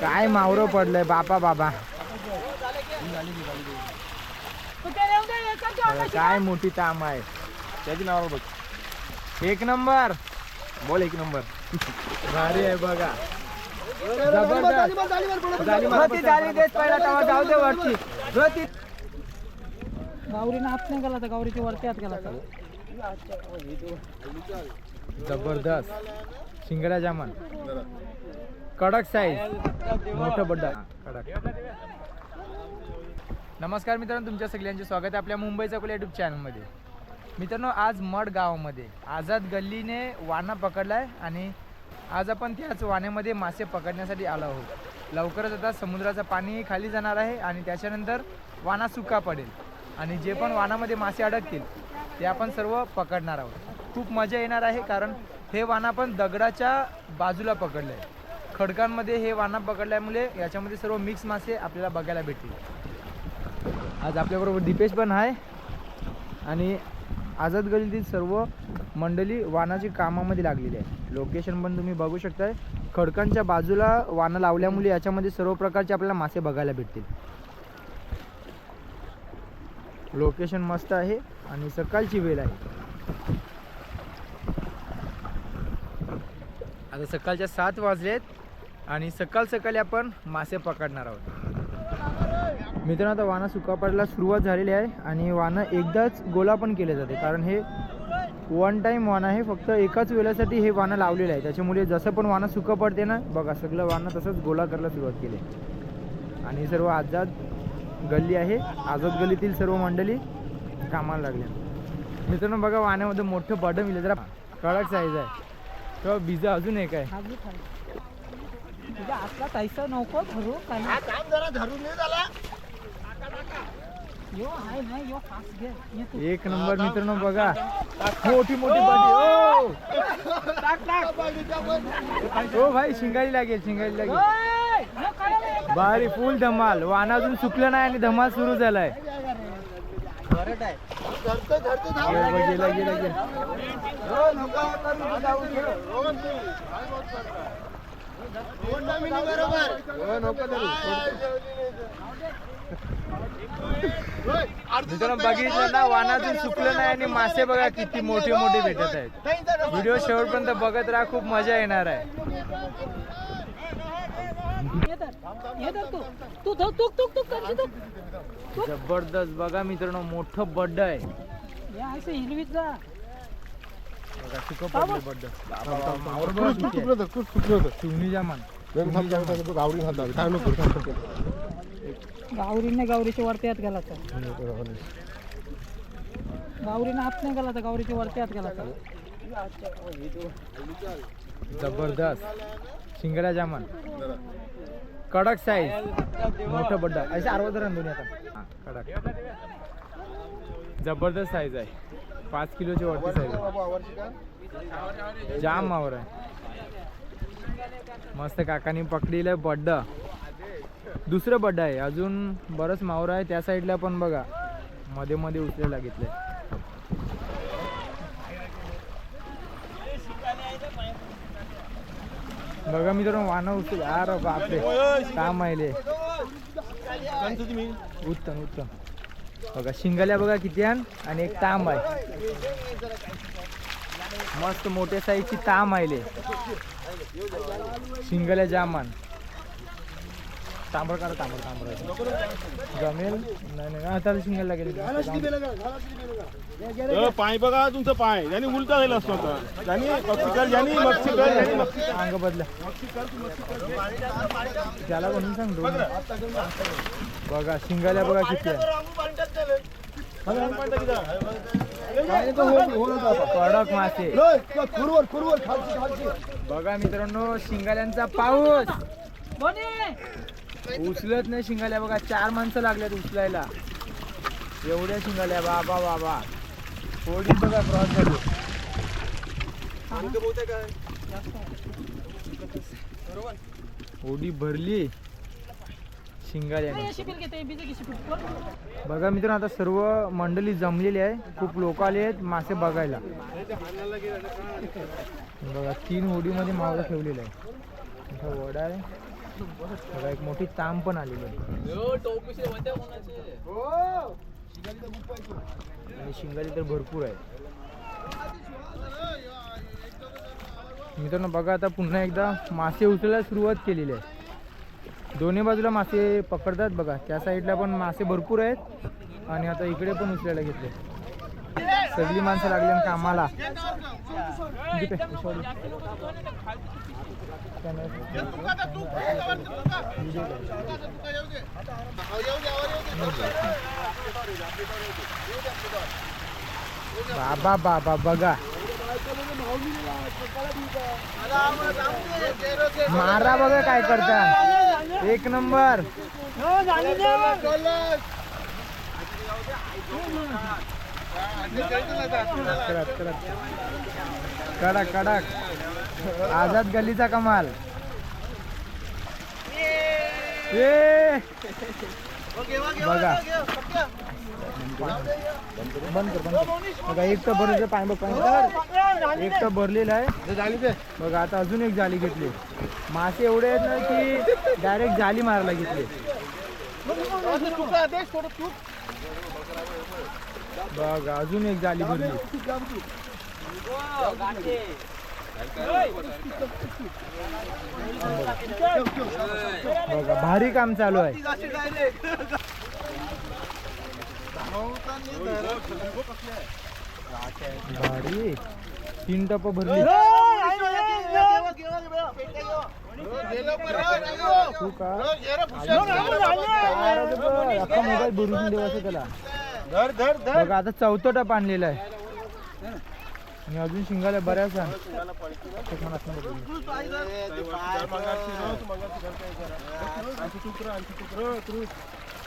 काय मावरं पडलंय बापा बाबा. काय मोठी ताम आहे. त्याची नाव बघ. एक नंबर. बोल एक नंबर. भारी आहे बघा. गावरीनं हात नाही गेला तर गावरीच्या वरती हात गेला तर. जबरदस्त. शिंगडा जामन. कडक साईज मोठं बड्डा. कडक. नमस्कार मित्रांनो तुमच्या सगळ्यांचे स्वागत आहे आपल्या मुंबईचा कुल्या युट्यूब चॅनलमध्ये मित्रांनो आज मड गावामध्ये आझाद गल्लीने वाना पकडलाय आणि आज आपण त्याच वाण्यामध्ये मासे पकडण्यासाठी आलो आहोत. लवकरच आता समुद्राचं पाणी खाली जाणार आहे आणि त्याच्यानंतर वाना सुका पडेल. आणि जे पण वानामध्ये मासे अडकतील ते आपण सर्व पकडणार आहोत. खूप मजा येणार आहे कारण हे वाना पण दगडाच्या बाजूला पकडलं आहे खडकांमध्ये हे वाना पकडल्यामुळे याच्यामध्ये सर्व मिक्स मासे आपल्याला बघायला भेटतील. आज आपल्याबरोबर दीपेश पण आहे. आणि आझाद गलीतील सर्व मंडळी वानाची कामामध्ये लागलेली आहे लोकेशन पण तुम्ही बघू शकताय. खडकांच्या बाजूला वानं लावल्यामुळे याच्यामध्ये सर्व प्रकारचे आपल्याला मासे बघायला भेटतील. लोकेशन मस्त आहे आणि सकाळची वेळ आहे. आता सकाळच्या सात वाजलेत. आणि सकाळ सकाळी आपण मासे पकडणार आहोत. मित्रांनो आता वाना सुका पडायला सुरुवात झालेली आहे आणि वानं एकदाच गोला पण केले जाते. कारण हे वन टाईम वाना आहे फक्त एकाच वेळेसाठी हे वानं लावलेलं आहे. त्याच्यामुळे जसं पण वानं सुकं पडते ना बघा सगळं वानं तसंच गोला करायला सुरुवात केली. आणि सर्व आझाद गल्ली आहे. आझाद गल्लीतील सर्व मंडळी कामाला लागल्या. मित्रांनो बघा वाण्यामध्ये मोठं बडं इलं जरा कडक साईज आहे. किंवा बिजा अजून एक आहे. तुझ्या हातला तैसा नको धरू काय काम जरा धरून नाही झाला यो हाय नाही यो फास्ट घे. ये तू. एक नंबर मित्रांनो बघा. मोठी मोठी बडी. ओ! हो भाई शिंगाली लागेल शिंगाली लागेल. ओय, यो काय रे? भारी फुल धमाल. वाण अजून सुकलं नाही आणि धमाल सुरू झालाय. धरतो धरतो थांब. गेला गेला गेला बघितलं ना वानातून सुकलं नाही आणि मासे बघा किती मोठे मोठे भेटत आहेत. व्हिडिओ शेवटपर्यंत बघत राहा खूप मजा येणार आहे. जबरदस्त बघा मित्रांनो मोठं बड्ड आहे. हिरवीत जा. गावरीने गावरीच्या वरती हात गेला गावरीनं हात नाही गेला तर गावरीच्या वरती हात गेला जबरदस्त. शिंगडा जामन कडक साईज मोठं बड्डा. असे अर्वत रन दोन्ही आता. कडक. जबरदस्त साईज आहे. पाच किलोची वरती साईज आहे. जाम मावर आहे. मस्त काकानी पकडीलं बड्ड. दुसरं बड्ड आहे. अजून बरंच मावर आहे. त्या साईडला पण बघा. मध्ये मध्ये उचलायला घेतलंय बघा मित्रांनो वाना उचल अरे बापरे. काम आले उत्तम उत्तम. बघा शिंगाल्या बघा किती आण आणि एक तांब आहे. मस्त मोठ्या साईजची ताम आले शिंगाल्या जामान. तांबड करा तांबड तांबड. जमेल. नाही नाही आता शिंगाला गेले अ, पाय बघा तुमचं पाय. ज्याने उलटा झाला असतो मच्छी अंग बदला. त्याला म्हणून सांगतो. बघा शिंगाल्या बघा किती आहे. कडक मासे खुरवर खुरवर खालची खालची बघा मित्रांनो शिंगाल्यांचा पाऊस. उचलत नाही शिंगाल्या बघा चार माणसं लागल्यात उचलायला. एवढ्या शिंगाल्या बाबा बाबा. थोडी बघा क्रॉस झाली ओढी भरली? शिपिल बघा मित्रांनो आता सर्व मंडळी जमलेली आहे. खूप लोक आले आहेत मासे बघायला. बघा तीन होडीमध्ये मावळं ठेवलेलं आहे. मोठा वडा आहे. बघा एक मोठी ताम पण आलेली आहे. आणि शिंगाली तर भरपूर आहे. मित्रांनो बघा आता पुन्हा एकदा मासे उचलायला सुरुवात केलेली आहे. दोन्ही बाजूला मासे पकडतात बघा. त्या साईडला पण मासे भरपूर आहेत. आणि आता इकडे पण उचलायला घेतले. सगळी माणसं लागली आणि कामाला. बाबा बाबा बघा. मारा बघा काय करता. एक नंबर. कडक कडक कडक कडक. आझाद गलीचा कमाल. ए. बघा. बंद कर बघा एक तर भरलेलं पाणी बघ पाणी. एक तर भरलेलं आहे. बघा आता अजून एक जाली घेतली. मासे एवढे आहेत ना की डायरेक्ट जाली मारायला घेतली. बघा अजून एक जाली भरली. बघा भारी काम चालू आहे. भारी. तीन टप भरली. तू का अख्खा मोबाईल भरून देवाचं त्याला धर धर धर बघा आता चौथं टप आणलेला आहे आणि अजून शिंगाला बऱ्याच आहे.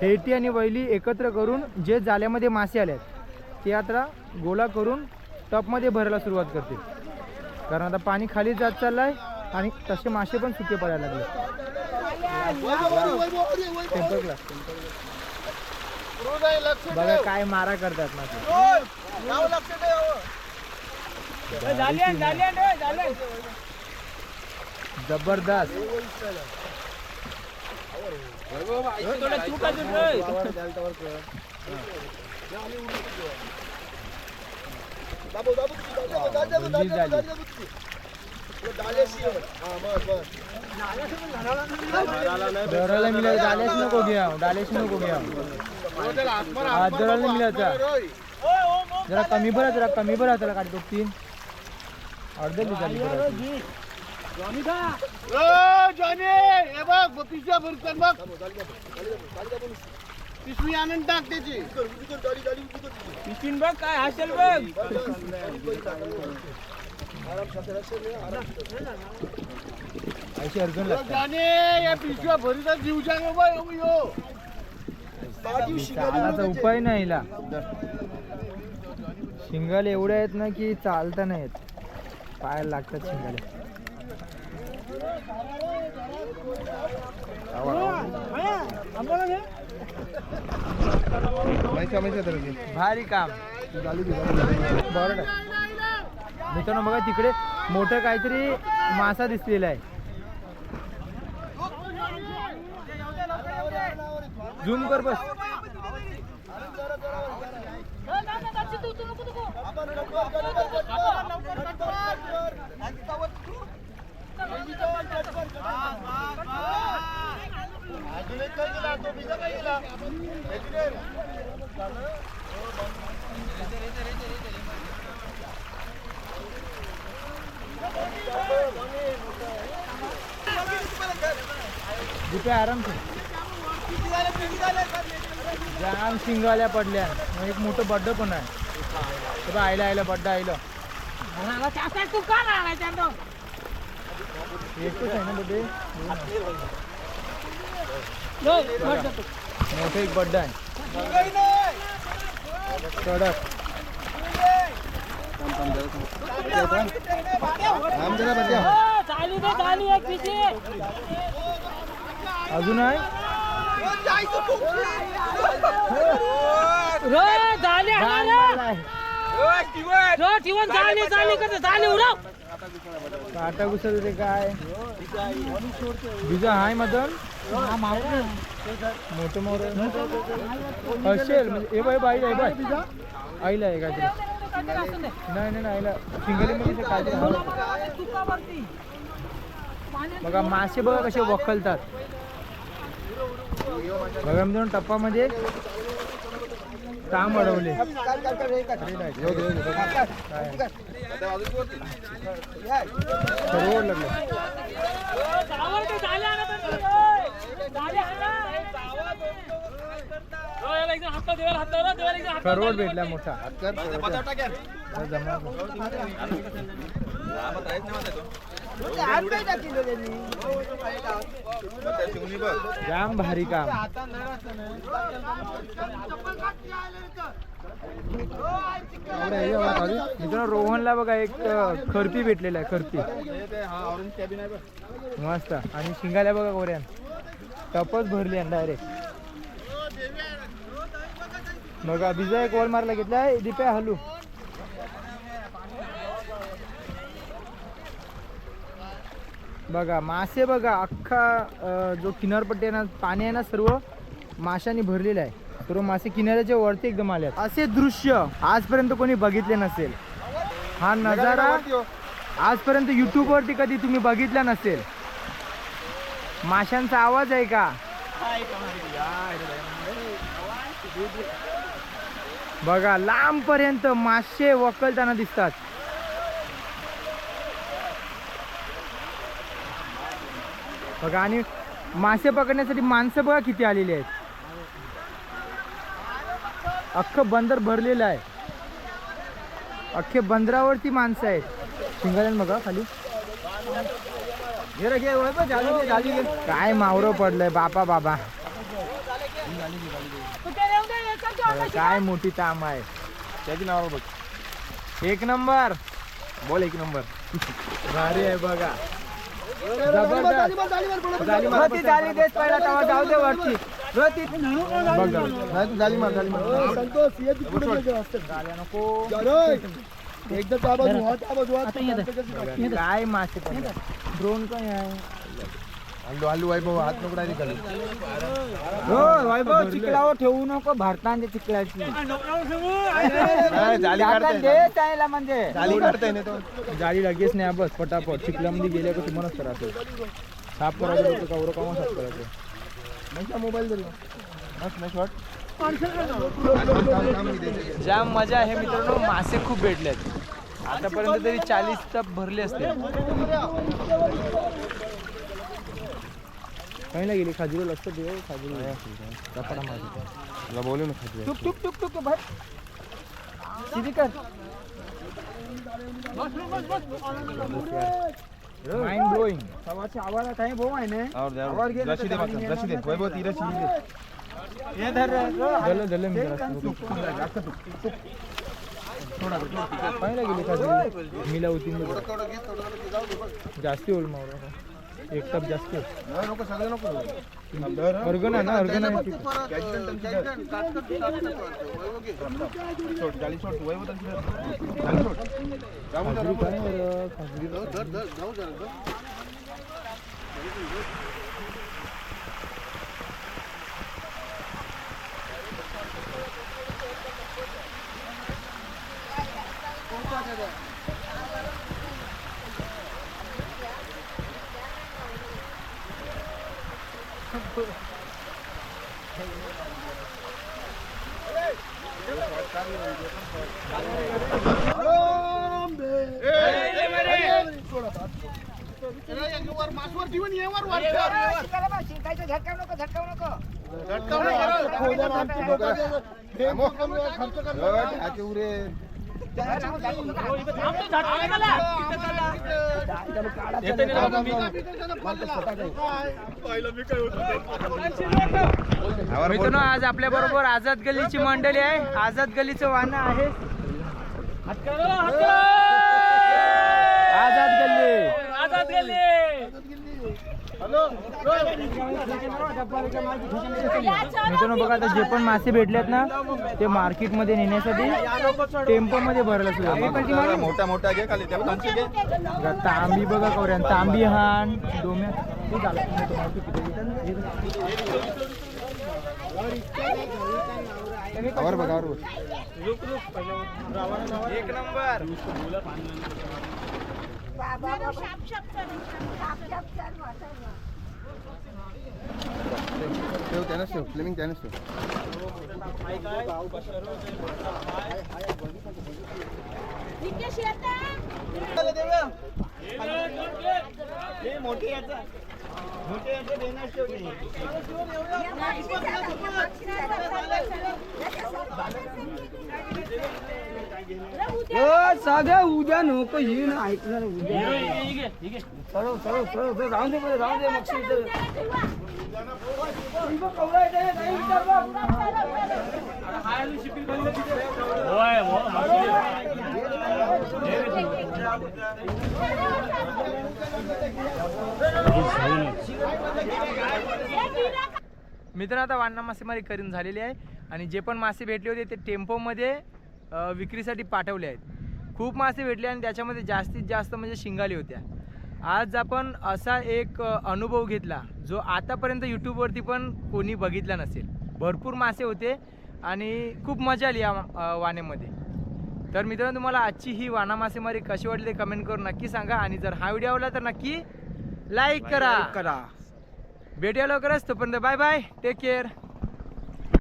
हेटी आणि वैली एकत्र करून जे जाल्यामध्ये मासे आले आहेत ते आता गोळा करून टपमध्ये भरायला सुरुवात करते कारण आता पाणी खाली जात चाललं आहे आणि तसे मासे पण सुके पडायला लागले. टेम्पर बघा काय मारा करतात मासे. जबरदस्त. भरली झाली. दराला नको घ्या डालेच नको घ्या हा दराला मिळायचा जरा कमी भरा जरा कमी भरा त्याला काढतो तीन अर्धे पिशवी आणून टाक त्याची. बघ काय हसेल बघ. ऐंशी अर्जन लागतात जाणे या पिशव्या भरीचा जीव जागे यो चालाचा उपाय नाही हिला शिंगाले एवढे आहेत ना की चालता नाही येत पायाला लागतात शिंगाले. भारी काम. बरं मित्रांनो बघा तिकडे मोठं काहीतरी मासा दिसलेला आहे. झूम कर बस. आराम जाम शिंगाल्या पडल्या. एक मोठं बड्ड पण आहे. आईला आईला बड्डा त्याचा तू का एकच आहे ना बड्डे? मोठं एक बड्डा आहे. कडक. अजून आहे? काटा घुसत ते काय? तुझं हाय मदन. मोठं मोर असेल म्हणजे ए बाई बाई आहे बाई आईला आहे काहीतरी नाही नाही नाही आईला शिंगलीमध्ये ते काहीतरी. बघा मासे बघा कसे वखलतात. बघा मी टप्पामध्ये काम अडवले. सर्व लागलं. करोड भेटला मोठा. जाम भारी काम. मित्रांनो रोहनला बघा एक खर्ती भेटलेला आहे खर्ती मस्त. आणि शिंगाल्या बघा गोऱ्यान टपच भरली आहे डायरेक्ट बघा बिजा एक वॉल मारला घेतलाय दिप्या हलू. बघा मासे बघा अख्खा जो किनारपट्टी आहे ना पाणी आहे ना सर्व माशांनी भरलेलं आहे. सर्व मासे किनाऱ्याच्या वरती एकदम आले. असे दृश्य आजपर्यंत कोणी बघितले नसेल. हा नजारा आजपर्यंत YouTube वरती कधी तुम्ही बघितला नसेल. माशांचा आवाज आहे का? बघा लांब पर्यंत मासे वकलताना दिसतात. बघा आणि मासे पकडण्यासाठी माणसं बघा किती आलेली आहेत. अख्खं बंदर भरलेलं आहे. अख्खे बंदरावरती माणसं आहेत. शिंगाल्यान बघा खाली. काय मावरं पडलंय बापा बाबा काय मोठी ताम आहे त्याची नाव बघ एक नंबर बोल एक नंबर भारी आहे बघा जाऊ दे वरती बघा जाली मार जाली मार नको एकदा त्या बाजू हा त्या बाजू हा. आता ये दे. काय मासे ड्रोन काय आहे? आलू आलू वैभव हात नको डायरेक्ट घालू हो वैभव चिखलावर ठेवू नको भारताने चिखलाची. जागा दे त्याला म्हणजे. जाली काढताय ना तो. जाळी लगेच नाही बस पटापट. चिखलामध्ये गेल्या का तुम्हालाच करायचं साफ करायचं होतं कवर कामा साफ करायचं मोबाईल मस्त नाही शॉट जाम मजा आहे मित्रांनो मासे खूप भेटलेत. आतापर्यंत तरी चाळीस टप भरले असते काही नाही गेली खाजुरो लक्ष दे तुला बोलू ना खाली टुक टुक टुक टुक भाई. सीधी कर. माइंड ब्लोइंग सवाची आवाज आहे ना? आवाज घे झालं झालं मी जरा गेली खाजुरो मिला होती जास्ती होईल मावरा एक टप जास्त नको अर्गन आहे ना अर्गन आहे येवर वर झटकाव नको झटकाव नको मित्रांनो आज आपल्या बरोबर आझाद गल्लीची मंडळी आहे. आझाद गल्लीचं वाहन आहे. आझाद गल्ली. मित्रांनो बघा आता जे पण मासे भेटलेत ना ते मार्केटमध्ये नेण्यासाठी टेम्पो मध्ये भरायला सुद्धा मोठा मोठा घे खाली. तांबी बघा कवऱ्या तांबी हान डोम्या. बघ. एक नंबर. ठेव त्यानंच ठेव फ्लेमिंग त्यानंच ठेव. साध्या उद्या नको ही ना ऐकणार उद्या चलो चलो चलो जाऊन दे बरं, जाऊन दे मग मित्र आता वांना मासेमारी करून झालेली आहे आणि जे पण मासे भेटले होते ते टेम्पोमध्ये विक्रीसाठी पाठवले आहेत. खूप मासे भेटले आणि त्याच्यामध्ये जास्तीत जास्त म्हणजे शिंगाली होत्या. आज आपण असा एक अनुभव घेतला जो आतापर्यंत यूट्यूबवरती पण कोणी बघितला नसेल. भरपूर मासे होते आणि खूप मजा आली या वाण्यामध्ये तर मित्रांनो तुम्हाला आजची ही वाना मासेमारी कशी वाटली ते कमेंट करून नक्की सांगा. आणि जर हा व्हिडिओ आवडला तर नक्की लाईक करा. करा. भेटूया लवकरच. तोपर्यंत बाय बाय टेक केअर